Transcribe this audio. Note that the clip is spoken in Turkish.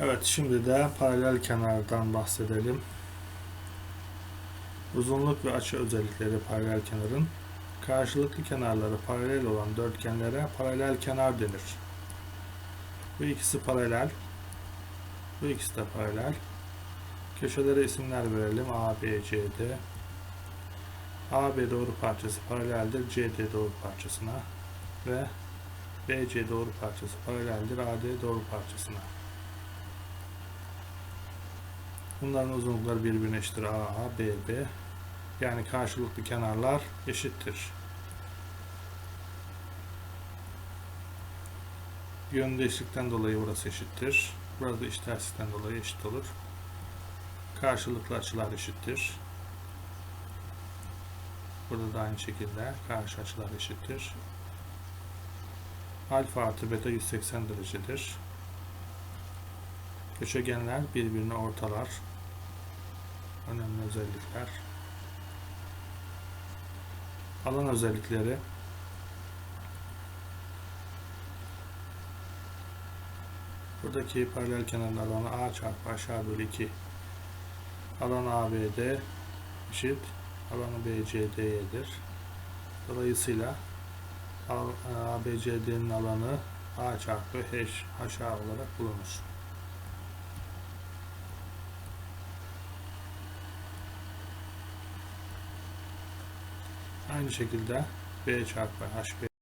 Evet şimdi de paralel kenardan bahsedelim. Uzunluk ve açı özellikleri paralel kenarın karşılıklı kenarları paralel olan dörtgenlere paralel kenar denir. Bu ikisi paralel. Bu ikisi de paralel. Köşelere isimler verelim. A, B, C, D. AB doğru parçası paraleldir CD doğru parçasına ve BC doğru parçası paraleldir AD doğru parçasına. Bunların uzunlukları birbirine eşittir AA, BB. Yani karşılıklı kenarlar eşittir. Yöndeşlikten dolayı burası eşittir. Burada iç terslikten dolayı eşit olur. Karşılıklı açılar eşittir. Burada da aynı şekilde karşı açılar eşittir. Alfa artı beta 180 derecedir. Köşegenler birbirini ortalar. Önemli özellikler. Alan özellikleri Buradaki paralel kenarın alanı A çarpı aşağı bölü 2 alan ABD eşit alanı BCD'yedir. Dolayısıyla ABCD'nin alanı A çarpı H aşağı olarak bulunur. Aynı şekilde B çarpı HB